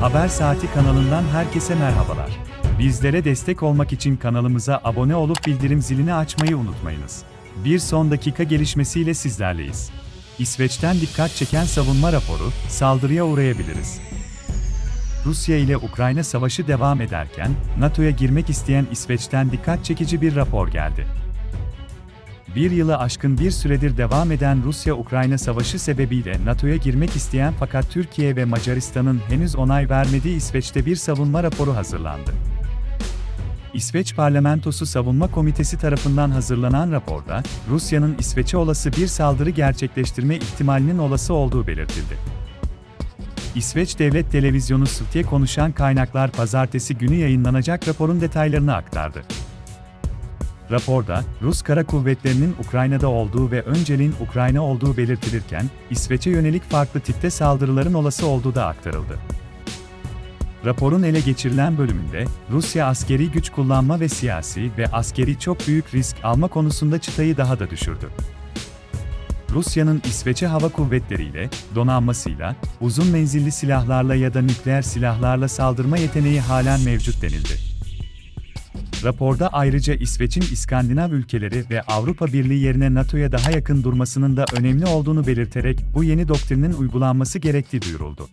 Haber Saati kanalından herkese merhabalar. Bizlere destek olmak için kanalımıza abone olup bildirim zilini açmayı unutmayınız. Bir son dakika gelişmesiyle sizlerleyiz. İsveç'ten dikkat çeken savunma raporu, saldırıya uğrayabiliriz. Rusya ile Ukrayna savaşı devam ederken, NATO'ya girmek isteyen İsveç'ten dikkat çekici bir rapor geldi. Bir yılı aşkın bir süredir devam eden Rusya-Ukrayna savaşı sebebiyle NATO'ya girmek isteyen fakat Türkiye ve Macaristan'ın henüz onay vermediği İsveç'te bir savunma raporu hazırlandı. İsveç Parlamentosu Savunma Komitesi tarafından hazırlanan raporda, Rusya'nın İsveç'e olası bir saldırı gerçekleştirme ihtimalinin olası olduğu belirtildi. İsveç Devlet Televizyonu SVT'ye konuşan kaynaklar pazartesi günü yayınlanacak raporun detaylarını aktardı. Raporda, Rus Kara Kuvvetleri'nin Ukrayna'da olduğu ve önceliğin Ukrayna olduğu belirtilirken, İsveç'e yönelik farklı tipte saldırıların olası olduğu da aktarıldı. Raporun ele geçirilen bölümünde, Rusya askeri güç kullanma ve siyasi ve askeri çok büyük risk alma konusunda çıtayı daha da düşürdü. Rusya'nın İsveç'e hava kuvvetleriyle, donanmasıyla, uzun menzilli silahlarla ya da nükleer silahlarla saldırma yeteneği halen mevcut denildi. Raporda ayrıca İsveç'in İskandinav ülkeleri ve Avrupa Birliği yerine NATO'ya daha yakın durmasının da önemli olduğunu belirterek bu yeni doktrinin uygulanması gerektiği duyuruldu.